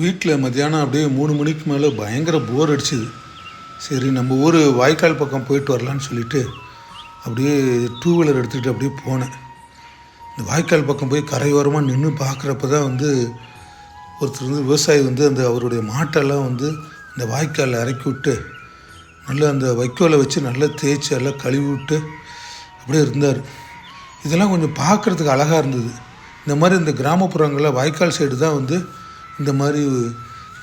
வீட்டில் மத்தியானம் அப்படியே மூணு மணிக்கு மேலே பயங்கர போர் அடிச்சுது. சரி நம்ம ஊர் வாய்க்கால் பக்கம் போயிட்டு வரலான்னு சொல்லிட்டு அப்படியே டூ வீலர் எடுத்துக்கிட்டு அப்படியே போனேன். இந்த வாய்க்கால் பக்கம் போய் கரையோரமாக நின்று பார்க்குறப்ப தான் வந்து ஒருத்தர் வந்து விவசாயி வந்து அந்த அவருடைய மாட்டெல்லாம் வந்து இந்த வாய்க்காலில் இறக்கி விட்டு நல்லா அந்த வைக்கோலை வச்சு நல்லா தேய்ச்சி எல்லாம் கழுவி விட்டு அப்படியே இருந்தார். இதெல்லாம் கொஞ்சம் பார்க்குறதுக்கு அழகாக இருந்தது. இந்த மாதிரி இந்த கிராமப்புறங்களில் வாய்க்கால் சைடு தான் வந்து இந்த மாதிரி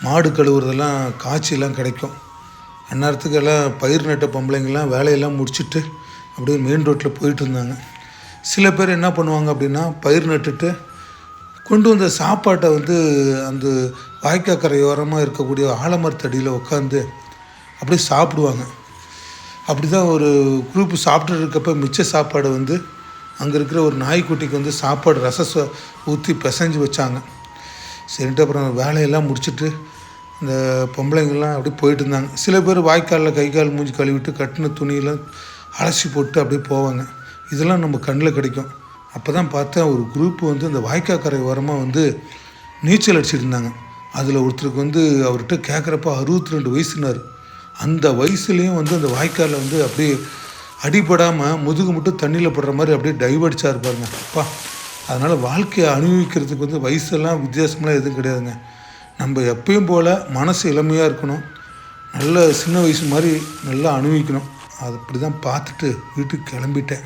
மாடு கழுவுறதெல்லாம் காய்ச்சியெல்லாம் கிடைக்கும். அந்நேரத்துக்கு எல்லாம் பயிர் நட்ட பொம்பளைங்கள்லாம் வேலையெல்லாம் முடிச்சுட்டு அப்படியே மெயின் ரோட்டில் போயிட்டு இருந்தாங்க. சில பேர் என்ன பண்ணுவாங்க அப்படின்னா பயிர் நட்டுட்டு கொண்டு வந்த சாப்பாட்டை வந்து அந்த வாய்க்காக்கரையோரமாக இருக்கக்கூடிய ஆலமரத்தடியில் உட்காந்து அப்படியே சாப்பிடுவாங்க. அப்படி தான் ஒரு குரூப் சாப்பிட்டு இருக்கப்ப மிச்ச சாப்பாடை வந்து அங்கே இருக்கிற ஒரு நாய்க்குட்டிக்கு வந்து சாப்பாடு ரசம் ஊற்றி பிசைஞ்சு வச்சாங்க. சரின்ட்டு அப்புறம் வேலையெல்லாம் முடிச்சுட்டு இந்த பொம்பளைங்கள்லாம் அப்படியே போயிட்டு இருந்தாங்க சில பேர் வாய்க்காலில் கை கால் மூஞ்சி கழுவிட்டு கட்டின துணியெல்லாம் அலசி போட்டு அப்படியே போவாங்க. இதெல்லாம் நம்ம கண்ணில் கிடைக்கும். அப்போ தான் பார்த்தேன் ஒரு குரூப் வந்து இந்த வாய்க்காக்கரை ஓரமாக வந்து நீச்சல் அடிச்சிட்டு இருந்தாங்க. அதில் ஒருத்தருக்கு வந்து அவர்கிட்ட கேட்குறப்ப அறுபத்தி ரெண்டு வயசுனார். அந்த வயசுலேயும் வந்து அந்த வாய்க்காலில் வந்து அப்படியே அடிபடாமல் முதுகு மட்டும் தண்ணியில் படுற மாதிரி அப்படியே டைவ் அடிச்சா இருப்பாருங்க அப்பா அதனால் வாழ்க்கையை அனுபவிக்கிறதுக்கு வந்து வயசெல்லாம் வித்தியாசமெல்லாம் எதுவும் கிடையாதுங்க. நம்ம எப்பயும் போல் மனசு இளமையாக இருக்கணும். நல்ல சின்ன வயசு மாதிரி நல்லா அனுபவிக்கணும். அது அப்படி தான் பார்த்துட்டு வீட்டுக்கு கிளம்பிட்டேன்.